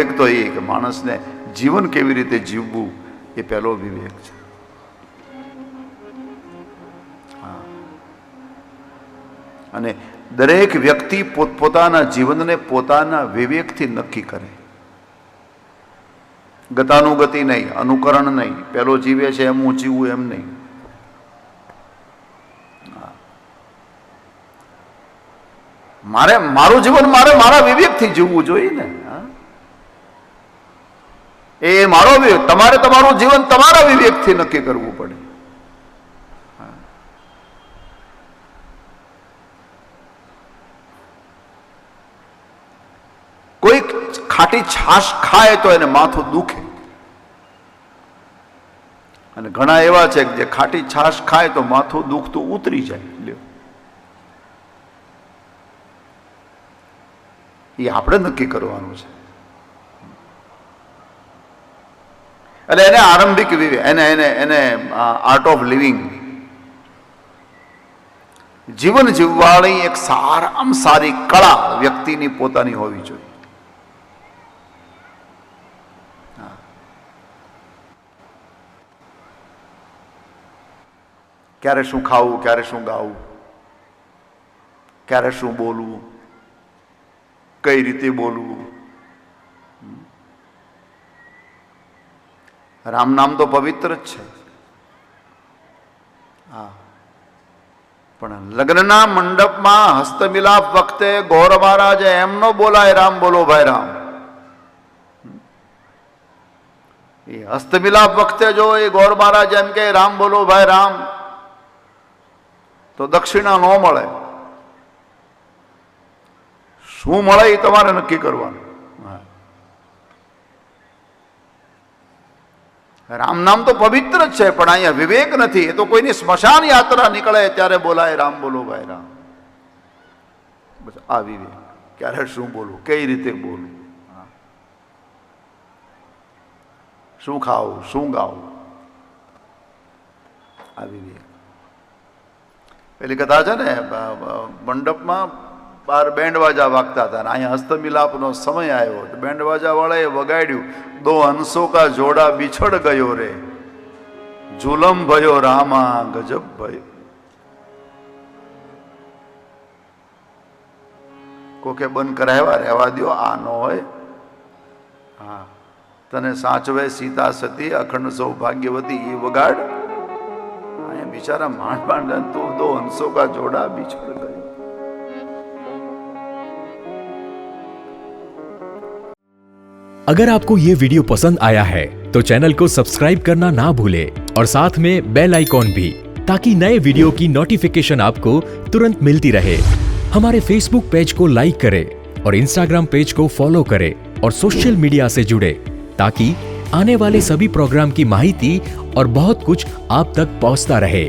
વિવેક તો એ કે માણસને જીવન કેવી રીતે જીવવું એ પહેલો વિવેક છે. અને દરેક વ્યક્તિ પોતપોતાના જીવનને પોતાના વિવેકથી નક્કી કરે. ગતાનુગતિ નહીં, અનુકરણ નહીં પેલો જીવે છે એમ હું જીવું એમ નહીં. મારે, મારું જીવન મારે મારા વિવેકથી જીવવું જોઈએ ને? એ મારો વિવેક, તમારે તમારું જીવન તમારા વિવેકથી નક્કી કરવું પડે. કોઈક કોઈ ખાટી છાશ ખાય તો એને માથું દુખે. અને ઘણા એવા છે કે જે ખાટી છાશ ખાય તો માથું દુખતું ઉતરી જાય. લ્યો. એ આપણે નક્કી કરવાનું છે. એટલે એને આરંભિક એને એને એને આર્ટ ઓફ લિવિંગ જીવન જીવવાની એક સારામાં સારી કળા વ્યક્તિની પોતાની હોવી જોઈએ. ક્યારે શું ખાવું, ક્યારે શું ગાવું, ક્યારે શું બોલવું, કઈ રીતે બોલવું રામ નામ તો પવિત્ર જ છે. હા. પણ લગ્નના મંડપમાં હસ્તમિલાપ વખતે ગૌર મહારાજે એમ ન બોલાય, રામ, બોલો ભાઈ, રામ. એ હસ્તમિલાપ વખતે જો એ ગૌર મહારાજ એમ કે રામ, બોલો ભાઈ, રામ. તો દક્ષિણા ન મળે. શું મળે એ તમારે નક્કી કરવાનું હા. રામ નામ તો પવિત્ર જ છે પણ અહીંયા વિવેક નથી એ તો કોઈની સ્મશાન યાત્રા નીકળે ત્યારે બોલાય રામ બોલો ભાઈ રામ બસ આ વિવેક ક્યારે શું બોલવું કઈ રીતે બોલવું હા. શું ખાવું શું ગાવું આ વિવેક પેલી કથા છે ને બ- બ- મંડપમાં બાર બેન્ડવાજા વાગતા હતા અને અહીંયા હસ્તમિલાપનો સમય આવ્યો તો બેન્ડ વાજા વાળાએ વગાડ્યું, દો હંસો કા જોડા બિછડ ગયો રે. જુલમ ભયો રામા ગજબ ભયો. કોકે બંધ કરાવ્યા રહેવા દ્યો, આ ન હોય. હા, તને સાચવે સીતા સતી, અખંડ સૌભાગ્યવતી એ વગાડ. અહીંયા બિચારા માંડ માંડ તું દો હંસો કા જોડા બિછડ ગયો. अगर आपको ये वीडियो पसंद आया है तो चैनल को सब्सक्राइब करना ना भूले और साथ में बेल आइकॉन भी, ताकि नए वीडियो की नोटिफिकेशन आपको तुरंत मिलती रहे। हमारे फेसबुक पेज को लाइक करें और इंस्टाग्राम पेज को फॉलो करें और सोशल मीडिया से जुड़े, ताकि आने वाले सभी प्रोग्राम की माहिती और बहुत कुछ आप तक पहुँचता रहे।